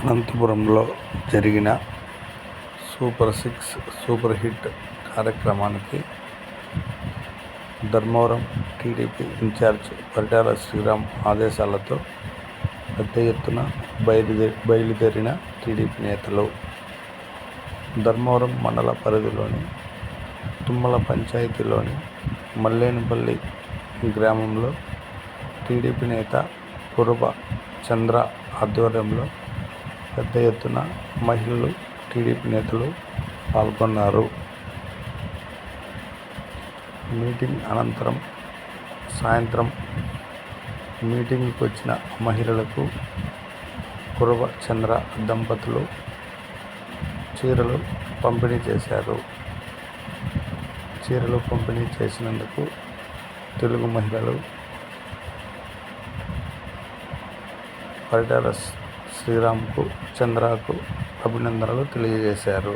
అనంతపురంలో జరిగిన super six super hit కార్యక్రమానికి Dharmavaram TDP in charge Paritala Sriram ఆదేశాలతో పెద్ద ఎత్తున బయలుదే బయలుదేరిన టీడీపీ నేతలు ధర్మవరం మండల పరిధిలోని తుమ్మల పంచాయతీలోని మల్లేనిపల్లి గ్రామంలో టీడీపీ నేత కురబ చంద్ర ఆధ్వర్యంలో పెద్ద ఎత్తున మహిళలు టీడీపీ నేతలు పాల్గొన్నారు. మీటింగ్ అనంతరం సాయంత్రం మీటింగ్కి వచ్చిన మహిళలకు కురవ చంద్ర దంపతులు చీరలు పంపిణీ చేశారు. చీరలు పంపిణీ చేసినందుకు తెలుగు మహిళలు పరిటాల శ్రీరామ్కు చంద్రకు అభినందనలు తెలియజేశారు.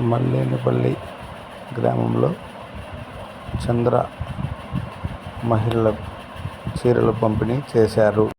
మల్లేనపల్లి గ్రామంలో చంద్ర మహిళలకు చీరలు పంపిణీ చేశారు.